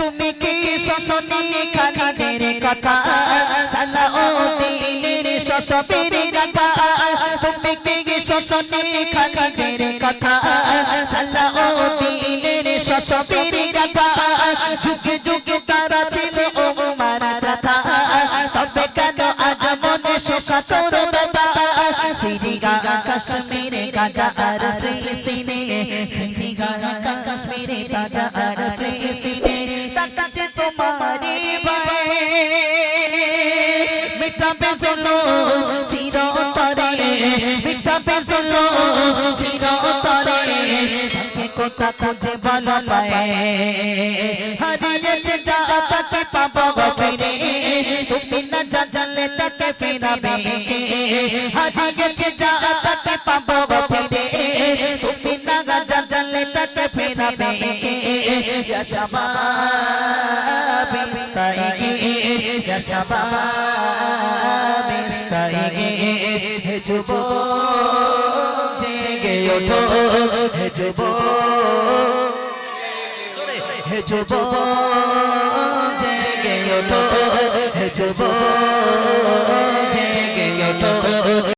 তুমি কি শশনী খালিদের কথা? সালাউদ্দিনের শশবীর কথা। তুমি কি শশনী খালিদের কথা? সালাউদ্দিনের শশবীর কথা। যুগে যুগে তারা ছিল ও উম্মার কথা তবে কেন আজ মনে শোকাতর ব্যথা? সিরিগা কাশ্মীরে গাজা আর ফিলিস্তিনে। সিরিগা কাশ্মীরে গাজা আর ফিলিস্তিনে। তাকাছে তোমারি মিটাবে শোনো চিরতরে। মিটাবে শোনো চিরতরে। তাকে কথা খুঁজে ভালো পায়। হারিয়েছে যা তাকে পাবো ফিরে। তুমি না যা জানলে তাকে ফেরাবে। হারিয়েছে যা جنت پھیرنے کے یا شباب استائیش یا شباب استائیش ہے جبو جنگے اٹھو ہے جبو ہے جبو جنگے اٹھو ہے جبو